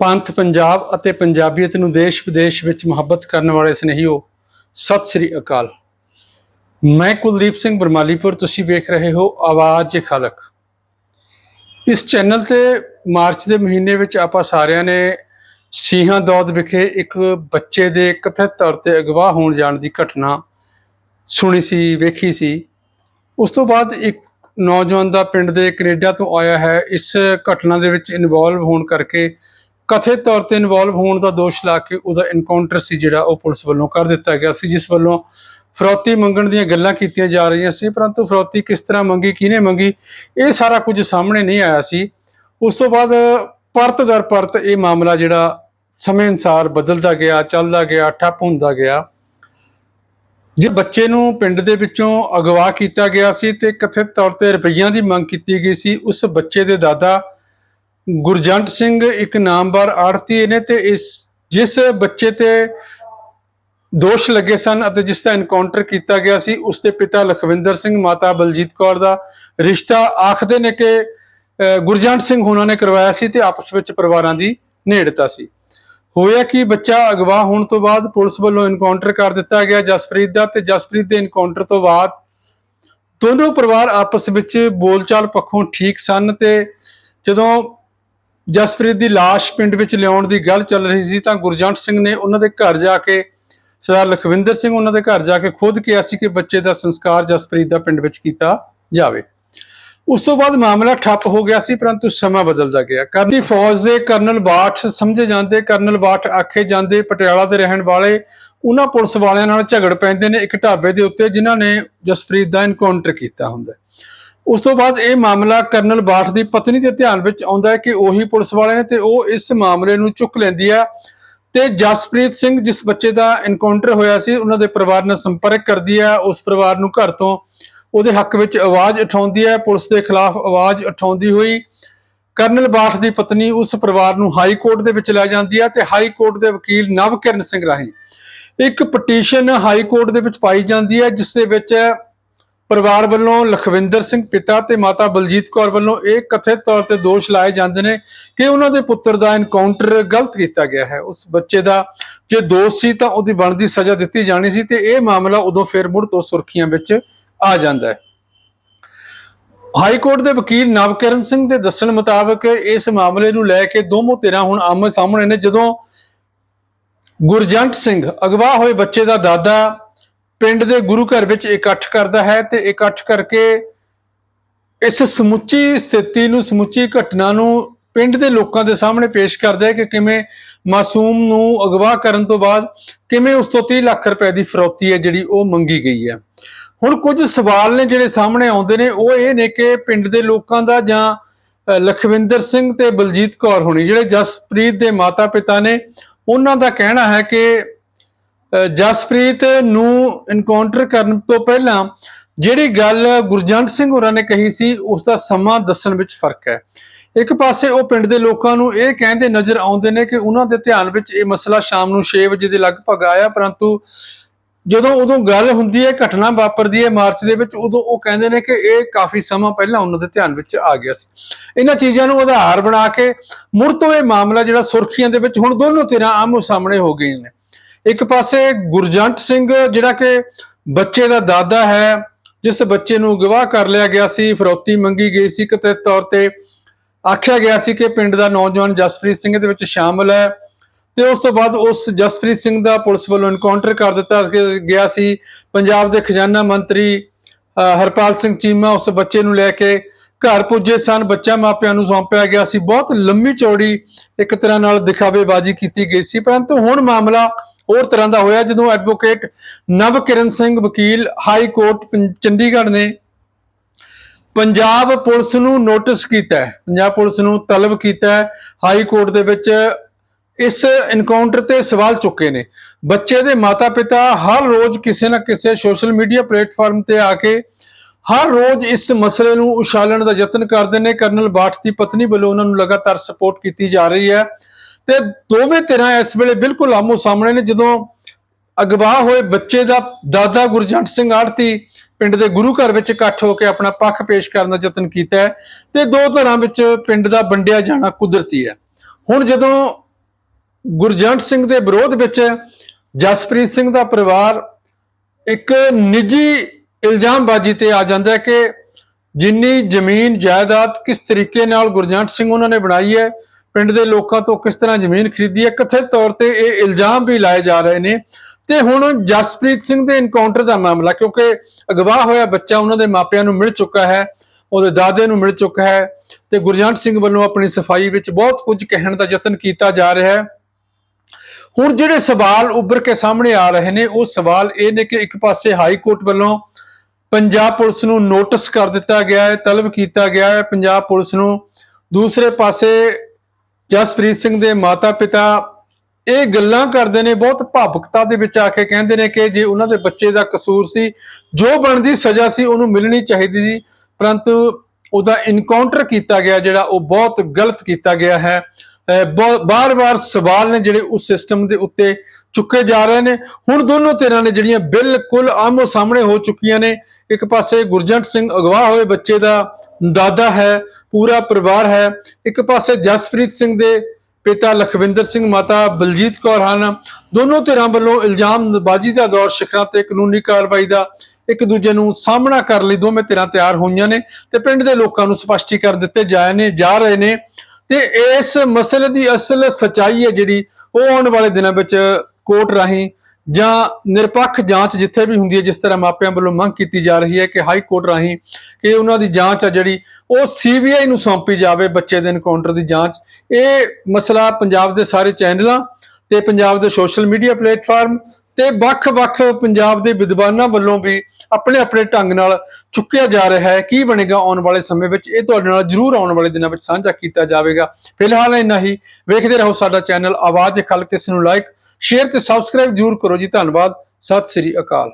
ਪੰਥ ਪੰਜਾਬ ਅਤੇ ਪੰਜਾਬੀਅਤ ਨੂੰ ਦੇਸ਼ ਵਿਦੇਸ਼ ਵਿੱਚ ਮੁਹੱਬਤ ਕਰਨ ਵਾਲੇ ਸਨੇਹੀਓ, ਸਤਿ ਸ੍ਰੀ ਅਕਾਲ। ਮੈਂ ਕੁਲਦੀਪ ਸਿੰਘ ਬਰਮਾਲੀਪੁਰ, ਤੁਸੀਂ ਵੇਖ ਰਹੇ ਹੋ ਆਵਾਜ਼ ਖਲਕ। ਇਸ ਚੈਨਲ ਤੇ ਮਾਰਚ ਦੇ ਮਹੀਨੇ ਵਿੱਚ ਆਪਾਂ ਸਾਰਿਆਂ ਨੇ ਸੀਹਾਂ ਦੌਦ ਵਿਖੇ ਇੱਕ ਬੱਚੇ ਦੇ ਕਥਿਤ ਤੌਰ ਤੇ ਅਗਵਾ ਹੋਣ ਜਾਣ ਦੀ ਘਟਨਾ ਸੁਣੀ ਸੀ, ਵੇਖੀ ਸੀ। ਉਸ ਤੋਂ ਬਾਅਦ ਇੱਕ ਨੌਜਵਾਨ ਦਾ ਪਿੰਡ ਦੇ ਕੈਨੇਡਾ ਤੋਂ ਆਇਆ ਹੈ। ਇਸ ਘਟਨਾ ਦੇ ਵਿੱਚ ਇਨਵੋਲਵ ਹੋਣ ਕਰਕੇ ਕਥਿਤ ਤੌਰ ਤੇ ਇਨਵੋਲਵ ਹੋਣ ਦਾ ਦੋਸ਼ ਲਾ ਕੇ ਉਹਦਾ ਐਨਕਾਊਂਟਰ ਸੀ ਜਿਹੜਾ ਉਹ ਪੁਲਿਸ ਵੱਲੋਂ ਕਰ ਦਿੱਤਾ ਗਿਆ ਸੀ, ਜਿਸ ਵੱਲੋਂ ਫਰੌਤੀ ਮੰਗਣ ਦੀਆਂ ਗੱਲਾਂ ਕੀਤੀਆਂ ਜਾ ਰਹੀਆਂ ਸੀ। ਪਰੰਤੂ ਫਰੌਤੀ ਕਿਸ ਤਰ੍ਹਾਂ ਮੰਗੀ, ਕਿਹਨੇ ਮੰਗੀ, ਇਹ ਸਾਰਾ ਕੁਝ ਸਾਹਮਣੇ ਨਹੀਂ ਆਇਆ ਸੀ। ਉਸ ਤੋਂ ਬਾਅਦ ਪਰਤ ਦਰ ਪਰਤ ਇਹ ਮਾਮਲਾ ਜਿਹੜਾ ਸਮੇਂ ਅਨਸਾਰ ਬਦਲਦਾ ਗਿਆ, ਚੱਲਦਾ ਗਿਆ, ਠੱਪ ਹੁੰਦਾ ਗਿਆ। ਜੇ ਬੱਚੇ ਨੂੰ ਪਿੰਡ ਦੇ ਵਿੱਚੋਂ ਅਗਵਾ ਕੀਤਾ ਗਿਆ ਸੀ ਤੇ ਕਥਿਤ ਤੌਰ ਤੇ ਰੁਪਈਆਂ ਦੀ ਮੰਗ ਕੀਤੀ ਗਈ ਸੀ, ਉਸ ਬੱਚੇ ਦੇ ਦਾਦਾ ਗੁਰਜੰਟ ਸਿੰਘ ਇੱਕ ਨਾਮਵਰ ਆੜਤੀ ਨੇ ਤੇ ਇਸ, ਜਿਸ ਬੱਚੇ ਤੇ ਦੋਸ਼ ਲੱਗੇ ਸਨ ਅਤੇ ਜਿਸ ਦਾ ਐਨਕਾਊਂਟਰ ਕੀਤਾ ਗਿਆ ਸੀ, ਉਸ ਦੇ ਪਿਤਾ ਲਖਵਿੰਦਰ ਸਿੰਘ, ਮਾਤਾ ਬਲਜੀਤ ਕੌਰ ਦਾ ਰਿਸ਼ਤਾ ਆਖਦੇ ਨੇ ਕਿ ਗੁਰਜੰਟ ਸਿੰਘ ਉਹਨਾਂ ਨੇ ਕਰਵਾਇਆ ਸੀ ਤੇ ਆਪਸ ਵਿੱਚ ਪਰਿਵਾਰਾਂ ਦੀ ਨੇੜਤਾ ਸੀ। ਹੋਇਆ ਕਿ ਬੱਚਾ ਅਗਵਾ ਹੋਣ ਤੋਂ ਬਾਅਦ ਪੁਲਿਸ ਵੱਲੋਂ ਇਨਕਾਊਂਟਰ ਕਰ ਦਿੱਤਾ ਗਿਆ ਜਸਪ੍ਰੀਤ ਦਾ ਤੇ ਜਸਪ੍ਰੀਤ ਦੇ ਇਨਕਾਊਂਟਰ ਤੋਂ ਬਾਅਦ ਦੋਨੋਂ ਪਰਿਵਾਰ ਆਪਸ ਵਿੱਚ ਬੋਲਚਾਲ ਪੱਖੋਂ ਠੀਕ ਸਨ ਤੇ ਜਦੋਂ ਜਸਪ੍ਰੀਤ ਦੀ ਲਾਸ਼ ਪਿੰਡ ਵਿੱਚ ਲਿਆਉਣ ਦੀ ਗੱਲ ਚੱਲ ਰਹੀ ਸੀ ਤਾਂ ਗੁਰਜੰਟ ਸਿੰਘ ਨੇ ਉਹਨਾਂ ਦੇ ਘਰ ਜਾ ਕੇ ਸਰਦਾਰ ਲਖਵਿੰਦਰ ਸਿੰਘ ਉਹਨਾਂ ਦੇ ਘਰ ਜਾ ਕੇ ਖੁਦ ਕਿਹਾ ਸੀ ਕਿ ਬੱਚੇ ਦਾ ਸੰਸਕਾਰ ਜਸਪ੍ਰੀਤ ਦਾ ਪਿੰਡ ਵਿੱਚ ਕੀਤਾ ਜਾਵੇ। ਉਸ ਤੋਂ ਬਾਅਦ ਮਾਮਲਾ ਠੱਪ ਹੋ ਗਿਆ ਸੀ ਪਰੰਤੂ ਸਮਾਂ ਬਦਲਦਾ ਗਿਆ। ਕਰਨੀ ਫੌਜ ਦੇ ਕਰਨਲ ਬਾਠ ਸਮਝੇ ਜਾਂਦੇ, ਕਰਨਲ ਬਾਠ ਆਖੇ ਜਾਂਦੇ, ਪਟਿਆਲਾ ਦੇ ਰਹਿਣ ਵਾਲੇ ਉਹਨਾਂ ਪੁਲਿਸ ਵਾਲਿਆਂ ਨਾਲ ਝਗੜ ਪੈਂਦੇ ਨੇ ਇੱਕ ਢਾਬੇ ਦੇ ਉੱਤੇ ਜਿਨ੍ਹਾਂ ਨੇ ਜਸਪ੍ਰੀਤ ਦਾ ਇਨਕਾਊਂਟਰ ਕੀਤਾ ਹੁੰਦਾ ਉਸ ਤੋਂ ਬਾਅਦ ਇਹ ਮਾਮਲਾ ਕਰਨਲ ਬਾਠ ਦੀ ਪਤਨੀ ਦੇ ਧਿਆਨ ਵਿੱਚ ਆਉਂਦਾ ਹੈ ਕਿ ਉਹੀ ਪੁਲਿਸ ਵਾਲੇ ਨੇ ਤੇ ਉਹ ਇਸ ਮਾਮਲੇ ਨੂੰ ਚੁੱਕ ਲੈਂਦੀ ਹੈ ਤੇ ਜਸਪ੍ਰੀਤ ਸਿੰਘ, ਜਿਸ ਬੱਚੇ ਦਾ ਐਨਕਾਊਂਟਰ ਹੋਇਆ ਸੀ, ਉਹਨਾਂ ਦੇ ਪਰਿਵਾਰ ਨਾਲ ਸੰਪਰਕ ਕਰਦੀ ਹੈ, ਉਸ ਪਰਿਵਾਰ ਨੂੰ ਘਰ ਤੋਂ ਉਹਦੇ ਹੱਕ ਵਿੱਚ ਆਵਾਜ਼ ਉਠਾਉਂਦੀ ਹੈ, ਪੁਲਿਸ ਦੇ ਖਿਲਾਫ ਆਵਾਜ਼ ਉਠਾਉਂਦੀ ਹੋਈ ਕਰਨਲ ਬਾਠ ਦੀ ਪਤਨੀ ਉਸ ਪਰਿਵਾਰ ਨੂੰ ਹਾਈ ਕੋਰਟ ਦੇ ਵਿੱਚ ਲੈ ਜਾਂਦੀ ਹੈ ਤੇ ਹਾਈ ਕੋਰਟ ਦੇ ਵਕੀਲ ਨਵਕਿਰਨ ਸਿੰਘ ਰਾਹੀਂ ਇੱਕ ਪਟੀਸ਼ਨ ਹਾਈ ਕੋਰਟ ਦੇ ਵਿੱਚ ਪਾਈ ਜਾਂਦੀ ਹੈ, ਜਿਸ ਦੇ ਵਿੱਚ ਪਰਿਵਾਰ ਵੱਲੋਂ ਲਖਵਿੰਦਰ ਸਿੰਘ ਪਿਤਾ ਤੇ ਮਾਤਾ ਬਲਜੀਤ ਕੌਰ ਵੱਲੋਂ ਇਹ ਕਥਿਤ ਤੌਰ ਤੇ ਦੋਸ਼ ਲਾਏ ਜਾਂਦੇ ਨੇ ਕਿ ਉਹਨਾਂ ਦੇ ਪੁੱਤਰ ਦਾ ਐਨਕਾਊਂਟਰ ਗਲਤ ਕੀਤਾ ਗਿਆ ਹੈ। ਉਸ ਬੱਚੇ ਦਾ ਜੇ ਦੋਸ਼ ਸੀ ਤਾਂ ਉਹਦੀ ਬਣਦੀ ਸਜ਼ਾ ਦਿੱਤੀ ਜਾਣੀ ਸੀ ਤੇ ਇਹ ਮਾਮਲਾ ਉਦੋਂ ਫਿਰ ਮੁੜ ਤੋਂ ਸੁਰਖੀਆਂ ਵਿੱਚ ਆ ਜਾਂਦਾ ਹੈ। ਹਾਈ ਕੋਰਟ ਦੇ ਵਕੀਲ ਨਵਕਿਰਨ ਸਿੰਘ ਦੇ ਦੱਸਣ ਮੁਤਾਬਕ ਇਸ ਮਾਮਲੇ ਨੂੰ ਲੈ ਕੇ ਦੋਮੋ ਧਿਰਾਂ ਹੁਣ ਆਮੋ ਸਾਹਮਣੇ ਨੇ। ਜਦੋਂ ਗੁਰਜੰਟ ਸਿੰਘ ਅਗਵਾ ਹੋਏ ਬੱਚੇ ਦਾ ਦਾਦਾ ਪਿੰਡ ਦੇ ਗੁਰੂ ਘਰ ਵਿੱਚ ਇਕੱਠ ਕਰਦਾ ਹੈ ਤੇ ਇਕੱਠ ਕਰਕੇ ਇਸ ਸਮੁੱਚੀ ਸਥਿਤੀ ਨੂੰ, ਸਮੁੱਚੀ ਘਟਨਾ ਨੂੰ ਪਿੰਡ ਦੇ ਲੋਕਾਂ ਦੇ ਸਾਹਮਣੇ ਪੇਸ਼ ਕਰਦਾ ਹੈ ਕਿ ਕਿਵੇਂ ਮਾਸੂਮ ਨੂੰ ਅਗਵਾ ਕਰਨ ਤੋਂ ਬਾਅਦ ਕਿਵੇਂ ਉਸ ਤੋਂ 30 ਲੱਖ ਰੁਪਏ ਦੀ ਫਰੌਤੀ ਹੈ ਜਿਹੜੀ ਉਹ ਮੰਗੀ ਗਈ ਹੈ। ਹੁਣ ਕੁਝ ਸਵਾਲ ਨੇ ਜਿਹੜੇ ਸਾਹਮਣੇ ਆਉਂਦੇ ਨੇ, ਉਹ ਇਹ ਨੇ ਕਿ ਪਿੰਡ ਦੇ ਲੋਕਾਂ ਦਾ ਜਾਂ ਲਖਵਿੰਦਰ ਸਿੰਘ ਤੇ ਬਲਜੀਤ ਕੌਰ ਹੋਣੀ, ਜਿਹੜੇ ਜਸਪ੍ਰੀਤ ਦੇ ਮਾਤਾ-ਪਿਤਾ ਨੇ, ਉਹਨਾਂ ਦਾ ਕਹਿਣਾ ਹੈ ਕਿ ਜਸਪ੍ਰੀਤ ਨੂੰ ਇਨਕਾਊਂਟਰ ਕਰਨ ਤੋਂ ਪਹਿਲਾਂ ਜਿਹੜੀ ਗੱਲ ਗੁਰਜੰਟ ਸਿੰਘ ਹੋਰਾਂ ਨੇ ਕਹੀ ਸੀ, ਉਸ ਦਾ ਸਮਾਂ ਦੱਸਣ ਵਿੱਚ ਫ਼ਰਕ ਹੈ। ਇੱਕ ਪਾਸੇ ਉਹ ਪਿੰਡ ਦੇ ਲੋਕਾਂ ਨੂੰ ਇਹ ਕਹਿੰਦੇ ਨਜ਼ਰ ਆਉਂਦੇ ਨੇ ਕਿ ਉਹਨਾਂ ਦੇ ਧਿਆਨ ਵਿੱਚ ਇਹ ਮਸਲਾ ਸ਼ਾਮ ਨੂੰ 6 ਵਜੇ ਦੇ ਲਗਭਗ ਆਇਆ, ਪਰੰਤੂ ਜਦੋਂ ਉਦੋਂ ਗੱਲ ਹੁੰਦੀ ਹੈ, ਘਟਨਾ ਵਾਪਰਦੀ ਹੈ ਮਾਰਚ ਦੇ ਵਿੱਚ, ਉਦੋਂ ਉਹ ਕਹਿੰਦੇ ਨੇ ਕਿ ਇਹ ਕਾਫੀ ਸਮਾਂ ਪਹਿਲਾਂ ਉਹਨਾਂ ਦੇ ਧਿਆਨ ਵਿੱਚ ਆ ਗਿਆ ਸੀ। ਇਹਨਾਂ ਚੀਜ਼ਾਂ ਨੂੰ ਆਧਾਰ ਬਣਾ ਕੇ ਮੁੜ ਤੋਂ ਇਹ ਮਾਮਲਾ ਜਿਹੜਾ ਸੁਰਖੀਆਂ ਦੇ ਵਿੱਚ ਹੁਣ ਦੋਨੋਂ ਧਿਰਾਂ ਆਮੋ ਸਾਹਮਣੇ ਹੋ ਗਈਆਂ ਨੇ। ਇੱਕ ਪਾਸੇ ਗੁਰਜੰਟ ਸਿੰਘ ਜਿਹੜਾ ਕਿ ਬੱਚੇ ਦਾ ਦਾਦਾ ਹੈ ਜਿਸ ਬੱਚੇ ਨੂੰ ਗਵਾਹ ਕਰ ਲਿਆ ਗਿਆ ਸੀ ਫਰੌਤੀ ਮੰਗੀ ਗਈ ਸੀ ਕਿਤੇ ਤੌਰ ਤੇ ਆਖਿਆ ਗਿਆ ਸੀ ਕਿ ਪਿੰਡ ਦਾ ਨੌਜਵਾਨ ਜਸਪ੍ਰੀਤ ਸਿੰਘ ਦੇ ਵਿੱਚ ਸ਼ਾਮਲ ਹੈ। ਤੇ ਉਸ ਤੋਂ ਬਾਅਦ ਉਸ ਜਸਪ੍ਰੀਤ ਸਿੰਘ ਦਾ ਪੁਲਿਸ ਵੱਲੋਂ ਐਨਕਾਊਂਟਰ ਕਰ ਦਿੱਤਾ ਗਿਆ ਸੀ। ਪੰਜਾਬ ਦੇ ਖਜ਼ਾਨਾ ਮੰਤਰੀ ਅ, ਹਰਪਾਲ ਸਿੰਘ ਚੀਮਾ ਉਸ ਬੱਚੇ ਨੂੰ ਲੈ ਕੇ ਘਰ ਪੁੱਜੇ ਸਨ। ਬੱਚਾ ਮਾਪਿਆਂ ਨੂੰ ਸੌਂਪਿਆ ਗਿਆ ਸੀ। ਬਹੁਤ ਲੰਮੀ ਚੌੜੀ ਇੱਕ ਤਰ੍ਹਾਂ ਨਾਲ ਦਿਖਾਵੇਬਾਜ਼ੀ ਕੀਤੀ ਗਈ ਸੀ। ਪਰੰਤੂ ਹੁਣ ਮਾਮਲਾ ਹੋਰ ਤਰ੍ਹਾਂ ਦਾ ਹੋਇਆ ਜਦੋਂ ਐਡਵੋਕੇਟ ਨਵਕਿਰਨ ਸਿੰਘ ਵਕੀਲ ਹਾਈ ਕੋਰਟ ਚੰਡੀਗੜ੍ਹ ਨੇ ਪੰਜਾਬ ਪੁਲਿਸ ਨੂੰ ਨੋਟਿਸ ਕੀਤਾ ਹੈ। ਪੰਜਾਬ ਪੁਲਿਸ ਨੂੰ ਤਲਬ ਕੀਤਾ ਹੈ। ਹਾਈ ਕੋਰਟ ਦੇ ਵਿੱਚ ਇਸ ਐਨਕਾਊਂਟਰ ਤੇ ਸਵਾਲ ਚੁੱਕੇ ਨੇ। ਬੱਚੇ ਦੇ ਮਾਤਾ-ਪਿਤਾ ਹਰ ਰੋਜ਼ ਕਿਸੇ ਨਾ ਕਿਸੇ ਸੋਸ਼ਲ ਮੀਡੀਆ ਪਲੇਟਫਾਰਮ ਤੇ ਆ ਕੇ ਹਰ ਰੋਜ਼ ਇਸ ਮਸਲੇ ਨੂੰ ਉਛਾਲਣ ਦਾ ਯਤਨ ਕਰਦੇ ਨੇ। ਕਰਨਲ ਬਾਠ ਦੀ ਪਤਨੀ ਵੱਲੋਂ ਉਹਨਾਂ ਨੂੰ ਲਗਾਤਾਰ ਸਪੋਰਟ ਕੀਤੀ ਜਾ ਰਹੀ ਹੈ। ਤੇ ਦੋਵੇਂ ਧਿਰਾਂ ਇਸ ਵੇਲੇ ਬਿਲਕੁਲ ਆਮੋ ਸਾਹਮਣੇ ਨੇ। ਜਦੋਂ ਅਗਵਾ ਹੋਏ ਬੱਚੇ ਦਾ ਦਾਦਾ ਗੁਰਜੰਟ ਸਿੰਘ ਆੜਤੀ ਪਿੰਡ ਦੇ ਗੁਰੂ ਘਰ ਵਿੱਚ ਇਕੱਠ ਹੋ ਕੇ ਆਪਣਾ ਪੱਖ ਪੇਸ਼ ਕਰਨ ਦਾ ਯਤਨ ਕੀਤਾ ਹੈ ਤੇ ਦੋ ਧਿਰਾਂ ਵਿੱਚ ਪਿੰਡ ਦਾ ਵੰਡਿਆ ਜਾਣਾ ਕੁਦਰਤੀ ਹੈ। ਹੁਣ ਜਦੋਂ ਗੁਰਜੰਟ ਸਿੰਘ ਦੇ ਵਿਰੋਧ ਵਿੱਚ ਜਸਪ੍ਰੀਤ ਸਿੰਘ ਦਾ ਪਰਿਵਾਰ ਇੱਕ ਨਿੱਜੀ ਇਲਜ਼ਾਮਬਾਜ਼ੀ ਤੇ ਆ ਜਾਂਦਾ ਹੈ ਕਿ ਜਿੰਨੀ ਜ਼ਮੀਨ, ਜਾਇਦਾਦ ਕਿਸ ਤਰੀਕੇ ਨਾਲ ਗੁਰਜੰਟ ਸਿੰਘ ਉਹਨਾਂ ਨੇ ਬਣਾਈ ਹੈ ਪਿੰਡ ਦੇ ਲੋਕਾਂ ਤੋਂ ਕਿਸ ਤਰ੍ਹਾਂ ਜ਼ਮੀਨ ਖਰੀਦੀ ਹੈ, ਕਥਿਤ ਤੌਰ ਤੇ ਇਹ ਇਲਜ਼ਾਮ ਵੀ ਲਾਏ ਜਾ ਰਹੇ ਨੇ। ਤੇ ਹੁਣ ਜਸਪ੍ਰੀਤ ਸਿੰਘ ਦੇ ਇਨਕਾਊਂਟਰ ਦਾ ਮਾਮਲਾ, ਕਿਉਂਕਿ ਅਗਵਾ ਹੋਇਆ ਬੱਚਾ ਉਹਨਾਂ ਦੇ ਮਾਪਿਆਂ ਨੂੰ ਮਿਲ ਚੁੱਕਾ ਹੈ, ਉਹਦੇ ਦਾਦੇ ਨੂੰ ਮਿਲ ਚੁੱਕਾ ਹੈ ਤੇ ਗੁਰਜੰਟ ਸਿੰਘ ਵੱਲੋਂ ਆਪਣੀ ਸਫ਼ਾਈ ਵਿੱਚ ਬਹੁਤ ਕੁਝ ਕਹਿਣ ਦਾ ਯਤਨ ਕੀਤਾ ਜਾ ਰਿਹਾ ਹੈ। ਹੁਣ ਜਿਹੜੇ ਸਵਾਲ ਉੱਭਰ ਕੇ ਸਾਹਮਣੇ ਆ ਰਹੇ ਨੇ, ਉਹ ਸਵਾਲ ਇਹ ਨੇ ਕਿ ਇੱਕ ਪਾਸੇ ਹਾਈ ਕੋਰਟ ਵੱਲੋਂ ਪੰਜਾਬ ਪੁਲਿਸ ਨੂੰ ਨੋਟਿਸ ਕਰ ਦਿੱਤਾ ਗਿਆ ਹੈ, ਤਲਬ ਕੀਤਾ ਗਿਆ ਹੈ ਪੰਜਾਬ ਪੁਲਿਸ ਨੂੰ, ਦੂਸਰੇ ਪਾਸੇ ਜਸਪ੍ਰੀਤ ਸਿੰਘ ਦੇ ਮਾਤਾ-ਪਿਤਾ ਇਹ ਗੱਲਾਂ ਕਰਦੇ ਨੇ, ਬਹੁਤ ਭਾਵੁਕਤਾ ਦੇ ਵਿੱਚ ਆ ਕੇ ਕਹਿੰਦੇ ਨੇ ਕਿ ਜੇ ਉਹਨਾਂ ਦੇ ਬੱਚੇ ਦਾ ਕਸੂਰ ਸੀ, ਜੋ ਬਣਦੀ ਸਜ਼ਾ ਸੀ ਉਹਨੂੰ ਮਿਲਣੀ ਚਾਹੀਦੀ ਸੀ, ਪਰੰਤੂ ਉਹਦਾ ਇਨਕਾਊਂਟਰ ਕੀਤਾ ਗਿਆ ਜਿਹੜਾ ਉਹ ਬਹੁਤ ਗਲਤ ਕੀਤਾ ਗਿਆ ਹੈ। ਬਾਰ-ਬਾਰ ਸਵਾਲ ਨੇ ਜਿਹੜੇ ਉਸ ਸਿਸਟਮ ਦੇ ਉੱਤੇ ਚੁੱਕੇ ਜਾ ਰਹੇ ਨੇ। ਹੁਣ ਦੋਨੋਂ ਧਿਰਾਂ ਨੇ ਜਿਹੜੀਆਂ ਬਿਲਕੁਲ ਆਮੋ ਸਾਹਮਣੇ ਹੋ ਚੁੱਕੀਆਂ ਨੇ, ਇੱਕ ਪਾਸੇ ਗੁਰਜੰਟ ਸਿੰਘ ਅਗਵਾ ਹੋਏ ਬੱਚੇ ਦਾ ਦਾਦਾ ਹੈ ਪੂਰਾ ਪਰਿਵਾਰ ਹੈ। ਇੱਕ ਪਾਸੇ ਜਸਪ੍ਰੀਤ ਸਿੰਘ ਦੇ ਪਿਤਾ ਲਖਵਿੰਦਰ ਸਿੰਘ, ਮਾਤਾ ਬਲਜੀਤ ਕੌਰ ਹਨ। ਦੋਨੋਂ ਧਿਰਾਂ ਵੱਲੋਂ ਇਲਜ਼ਾਮਬਾਜ਼ੀ ਦਾ ਦੌਰ ਸਿਖਰਾਂ ਤੇ ਕਾਨੂੰਨੀ ਕਾਰਵਾਈ ਦਾ ਇੱਕ ਦੂਜੇ ਨੂੰ ਸਾਹਮਣਾ ਕਰਨ ਲਈ ਦੋਵੇਂ ਧਿਰਾਂ ਤਿਆਰ ਹੋਈਆਂ ਨੇ ਤੇ ਪਿੰਡ ਦੇ ਲੋਕਾਂ ਨੂੰ ਸਪਸ਼ਟੀਕਰਨ ਦਿੱਤੇ ਜਾਏ ਨੇ, ਜਾ ਰਹੇ ਨੇ। ਤੇ ਇਸ ਮਸਲੇ ਦੀ ਅਸਲ ਸਚਾਈ ਹੈ ਜਿਹੜੀ ਉਹ ਆਉਣ ਵਾਲੇ ਦਿਨਾਂ ਵਿੱਚ ਕੋਰਟ ਰਾਹੀਂ ਜਾਂ ਨਿਰਪੱਖ ਜਾਂਚ ਜਿੱਥੇ ਵੀ ਹੁੰਦੀ ਹੈ, ਜਿਸ ਤਰ੍ਹਾਂ ਮਾਪਿਆਂ ਵੱਲੋਂ ਮੰਗ ਕੀਤੀ ਜਾ ਰਹੀ ਹੈ ਕਿ ਹਾਈ ਕੋਰਟ ਰਾਹੀਂ ਕਿ ਉਹਨਾਂ ਦੀ ਜਾਂਚ ਆ ਜਿਹੜੀ, ਉਹ ਸੀਬੀਆਈ ਨੂੰ ਸੌਂਪੀ ਜਾਵੇ ਬੱਚੇ ਦੇ ਐਨਕਾਊਂਟਰ ਦੀ ਜਾਂਚ। ਇਹ ਮਸਲਾ ਪੰਜਾਬ ਦੇ ਸਾਰੇ ਚੈਨਲਾਂ ਤੇ ਪੰਜਾਬ ਦੇ ਸੋਸ਼ਲ ਮੀਡੀਆ ਪਲੇਟਫਾਰਮ ਤੇ ਵੱਖ-ਵੱਖ ਪੰਜਾਬ ਦੇ ਵਿਦਵਾਨਾਂ ਵੱਲੋਂ ਵੀ ਆਪਣੇ ਆਪਣੇ ਢੰਗ ਨਾਲ ਚੁੱਕਿਆ ਜਾ ਰਿਹਾ ਹੈ। ਕੀ ਬਣੇਗਾ ਆਉਣ ਵਾਲੇ ਸਮੇਂ ਵਿੱਚ? ਇਹ ਤੁਹਾਡੇ ਨਾਲ ਜਰੂਰ ਆਉਣ ਵਾਲੇ ਦਿਨਾਂ ਵਿੱਚ ਸਾਂਝਾ ਕੀਤਾ ਜਾਵੇਗਾ। ਫਿਲਹਾਲ ਇੰਨਾ ਹੀ। ਵੇਖਦੇ ਰਹੋ ਸਾਡਾ ਚੈਨਲ ਆਵਾਜ਼ ਖਲਕ ਇਸ ਨੂੰ ਲਾਈਕ ਸ਼ੇਅਰ ਤੇ ਸਬਸਕ੍ਰਾਈਬ ਜਰੂਰ ਕਰੋ ਜੀ। ਧੰਨਵਾਦ। ਸਤਿ ਸ੍ਰੀ ਅਕਾਲ।